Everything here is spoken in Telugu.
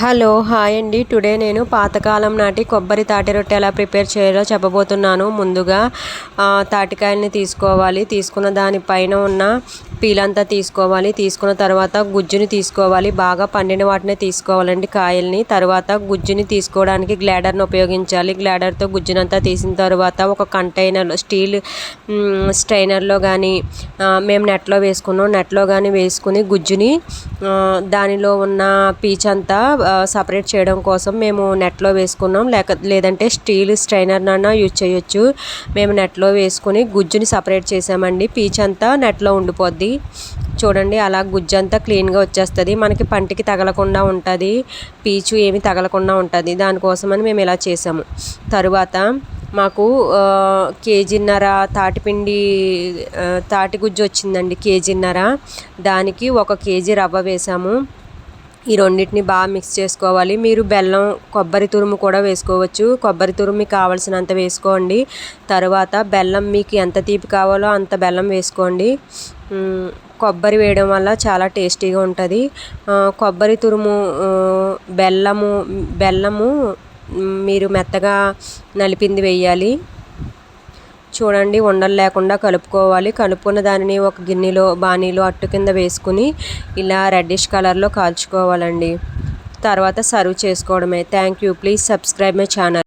హలో హాయ్ అండి. టుడే నేను పాతకాలం నాటి కొబ్బరి తాటి రొట్టె ఎలా ప్రిపేర్ చేయాలో చెప్పబోతున్నాను. ముందుగా తాటికాయల్ని తీసుకోవాలి. తీసుకున్న దానిపైన ఉన్న పీలంతా తీసుకోవాలి. తీసుకున్న తర్వాత గుజ్జుని తీసుకోవాలి. బాగా పండిన వాటిని తీసుకోవాలండి కాయల్ని. తర్వాత గుజ్జుని తీసుకోవడానికి గ్లాడర్ని ఉపయోగించాలి. గ్లాడర్తో గుజ్జునంతా తీసిన తర్వాత ఒక కంటైనర్ స్టీల్ స్ట్రైనర్లో కానీ మేము నెట్లో వేసుకున్నాం. నెట్లో కానీ వేసుకుని గుజ్జుని దానిలో ఉన్న పీచ్ అంతా సపరేట్ చేయడం కోసం మేము నెట్లో వేసుకున్నాం. లేక లేదంటే స్టీల్ స్ట్రైనర్నైనా యూజ్ చేయొచ్చు. మేము నెట్లో వేసుకుని గుజ్జుని సపరేట్ చేసామండి. పీచ్ అంతా నెట్లో ఉండిపోద్ది. చూడండి అలా గుజ్జు అంతా క్లీన్గా వచ్చేస్తుంది. మనకి పంటికి తగలకుండా ఉంటుంది. పీచు ఏమి తగలకుండా ఉంటుంది. దానికోసమని మేము ఇలా చేసాము. తరువాత మాకు కేజీన్నర తాటిపిండి తాటి గుజ్జు వచ్చిందండి కేజీన్నర. దానికి ఒక కేజీ రవ్వ వేసాము. ఈ రెండింటిని బాగా మిక్స్ చేసుకోవాలి. మీరు బెల్లం కొబ్బరి తురుము కూడా వేసుకోవచ్చు. కొబ్బరి తురుము మీకు కావాల్సినంత వేసుకోండి. తర్వాత బెల్లం మీకు ఎంత తీపి కావాలో అంత బెల్లం వేసుకోండి. కొబ్బరి వేయడం వల్ల చాలా టేస్టీగా ఉంటుంది. కొబ్బరి తురుము బెల్లము బెల్లము మీరు మెత్తగా నలిపింది వేయాలి. చూడండి ఉండలు లేకుండా కలుపుకోవాలి. కలుపుకున్న దానిని ఒక గిన్నెలో బాణీలో అట్టు కింద వేసుకుని ఇలా రెడ్డిష్ కలర్లో కాల్చుకోవాలండి. తర్వాత సర్వ్ చేసుకోవడమే. Thank you please subscribe my channel